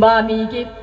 밤이 깊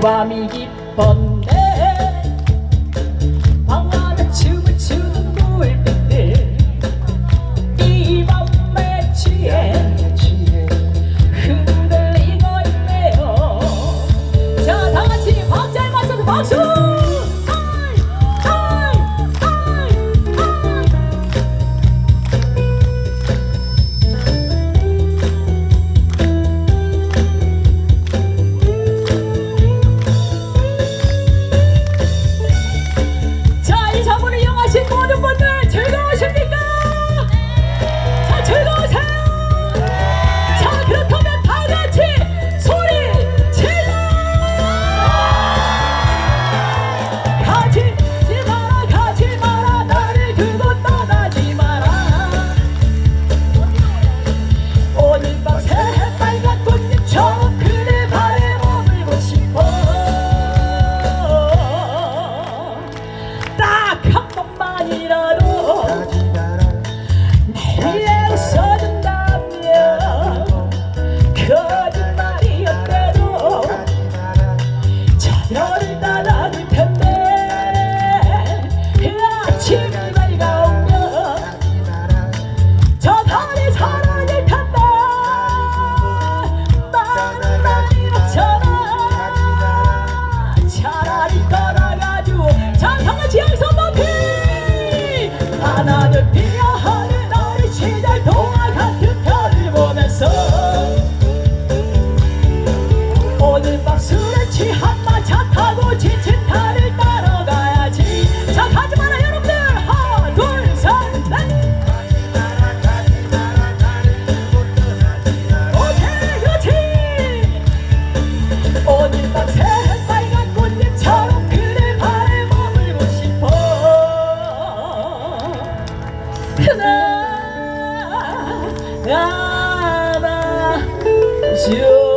밤이 깊었네. 방황에 춤을 추는 물빛들 이 밤에 취해 흔들리고 있네요. 자 다같이 박자에 맞춰서 박수! 아, 딱한 번만이라. Yeah.